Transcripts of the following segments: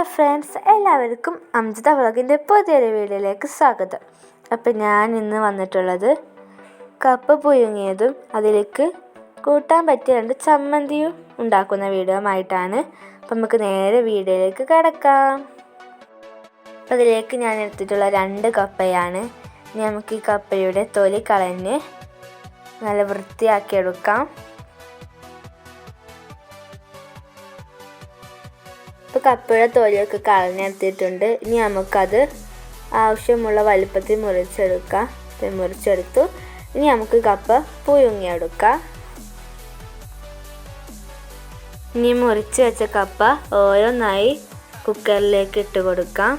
Hi friends എല്ലാവർക്കും അംജിത വ്ളോഗിന്റെ പുതിയൊരു വീഡിയോയിലേക്ക് സ്വാഗതം. അപ്പോൾ ഞാൻ ഇന്ന് വന്നിട്ടുള്ളത് കപ്പ് പുഴുങ്ങിയതും അതിലേക്ക് കൂട്ടാൻ പറ്റിയ രണ്ട് ചമ്മന്തിയും ഉണ്ടാക്കുന്ന വീഡിയോ ആയിട്ടാണ് അപ്പം നമുക്ക് നേരെ വീഡിയോയിലേക്ക് കിടക്കാം. അതിലേക്ക് ഞാൻ എടുത്തിട്ടുള്ള രണ്ട് കപ്പയാണ്. ഇനി നമുക്ക് ഈ കപ്പയുടെ തൊലി കളഞ്ഞ് നല്ല വൃത്തിയാക്കി ഇപ്പോൾ കപ്പയുടെ തൊലിയൊക്കെ കളഞ്ഞെടുത്തിട്ടുണ്ട് ഇനി നമുക്കത് ആവശ്യമുള്ള വലുപ്പത്തിൽ മുറിച്ചെടുക്കാം. മുറിച്ചെടുത്തു. ഇനി നമുക്ക് കപ്പ പുഴുങ്ങിയെടുക്കാം ഇനി മുറിച്ച് വെച്ച കപ്പ ഓരോന്നായി കുക്കറിലേക്ക് ഇട്ട് കൊടുക്കാം.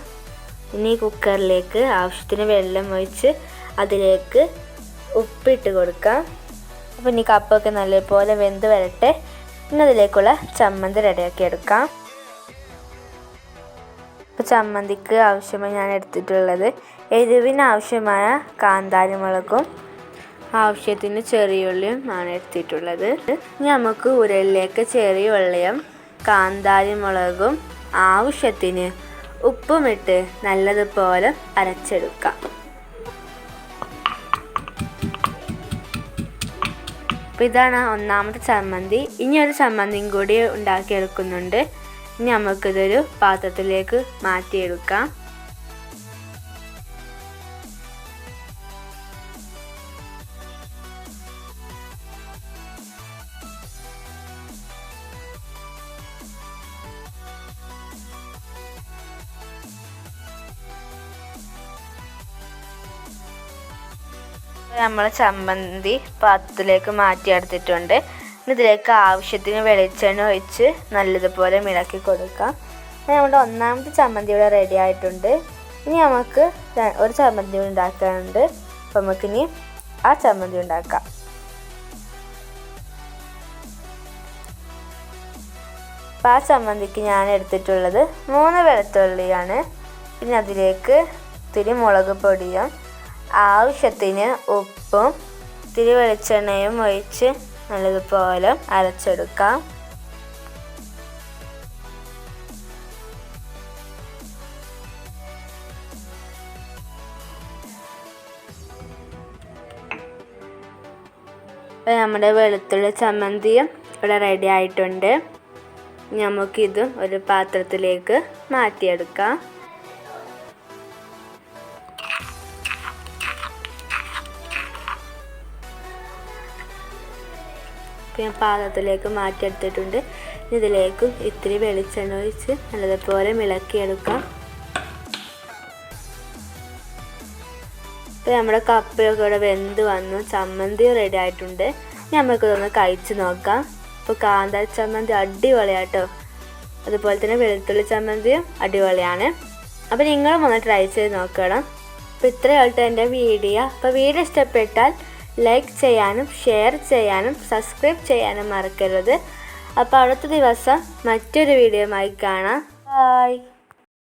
ഇനി കുക്കറിലേക്ക് ആവശ്യത്തിന് വെള്ളം ഒഴിച്ച് അതിലേക്ക് ഉപ്പിട്ട് കൊടുക്കാം. അപ്പോൾ ഇനി കപ്പൊക്കെ നല്ലപോലെ വെന്ത് വരട്ടെ. ഇനി അതിലേക്കുള്ള ചമ്മന്തി റെഡിയാക്കി എടുക്കാം. ഇപ്പോൾ ചമ്മന്തിക്ക് ആവശ്യമായി ഞാൻ എടുത്തിട്ടുള്ളത് എരിവിന് ആവശ്യമായ കാന്താരി മുളകും ആവശ്യത്തിന് ചെറിയുള്ളിയും ആണ് എടുത്തിട്ടുള്ളത്. നമുക്ക് ഉരലിലേക്ക് ചെറിയ ഉള്ളിയും കാന്താരി മുളകും ആവശ്യത്തിന് ഉപ്പുമിട്ട് നല്ലതുപോലെ അരച്ചെടുക്കാം. അപ്പോൾ ഇതാണ് ഒന്നാമത്തെ ചമ്മന്തി. ഇനി ഒരു ചമ്മന്തിയും കൂടി ഉണ്ടാക്കിയെടുക്കുന്നുണ്ട്. ഇനി നമുക്കിതൊരു പാത്രത്തിലേക്ക് മാറ്റിയെടുക്കാം. നമ്മൾ ചമ്മന്തി പാത്രത്തിലേക്ക് മാറ്റിയെടുത്തിട്ടുണ്ട്. ഇതിലേക്ക് ആവശ്യത്തിന് വെളിച്ചെണ്ണ ഒഴിച്ച് നല്ലതുപോലെ മിളക്കി കൊടുക്കാം. നമ്മുടെ ഒന്നാമത്തെ ചമ്മന്തി ഇവിടെ റെഡി ആയിട്ടുണ്ട്. ഇനി നമുക്ക് ഒരു ചമ്മന്തി ഉണ്ടാക്കാനുണ്ട്. അപ്പോൾ നമുക്കിനി ആ ചമ്മന്തി ഉണ്ടാക്കാം. അപ്പം ആ ചമ്മന്തിക്ക് ഞാൻ എടുത്തിട്ടുള്ളത് മൂന്ന് വെളുത്തുള്ളിയാണ്. പിന്നെ അതിലേക്ക് ഇത്തിരി മുളക് പൊടിയും ആവശ്യത്തിന് ഉപ്പും ഇത്തിരി വെളിച്ചെണ്ണയും ഒഴിച്ച് നല്ലതുപോലെ അരച്ചെടുക്കാം. അപ്പോൾ നമ്മുടെ വെളുത്തുള്ളി ചമ്മന്തിയും ഇവിടെ റെഡി ആയിട്ടുണ്ട്. നമുക്കിതും ഒരു പാത്രത്തിലേക്ക് മാറ്റിയെടുക്കാം. ഞാൻ പാത്രത്തിലേക്ക് മാറ്റിയെടുത്തിട്ടുണ്ട്. ഇതിലേക്ക് ഇത്തിരി വെളിച്ചെണ്ണ ഒഴിച്ച് നല്ലതുപോലെ മിളക്കിയെടുക്കാം. ഇപ്പോൾ നമ്മുടെ കപ്പയൊക്കെ ഇവിടെ വെന്ത് വന്നു. ചമ്മന്തി റെഡി ആയിട്ടുണ്ട്. നമുക്കിതൊന്ന് കഴിച്ച് നോക്കാം. ഇപ്പോൾ കാന്താരി ചമ്മന്തി അടിപൊളിയാട്ടോ. അതുപോലെ തന്നെ വെളുത്തുള്ളി ചമ്മന്തിയും അടിപൊളിയാണ്. അപ്പോൾ നിങ്ങളും ഒന്ന് ട്രൈ ചെയ്ത് നോക്കണം. അപ്പോൾ ഇത്രയായിട്ട് എന്റെ വീഡിയോ അപ്പോൾ വീഡിയോ ഇഷ്ടപ്പെട്ടാൽ ലൈക്ക് ചെയ്യാനും ഷെയർ ചെയ്യാനും സബ്സ്ക്രൈബ് ചെയ്യാനും മറക്കരുത്. അപ്പോൾ അടുത്ത ദിവസം മറ്റൊരു വീഡിയോയുമായി കാണാം. ബൈ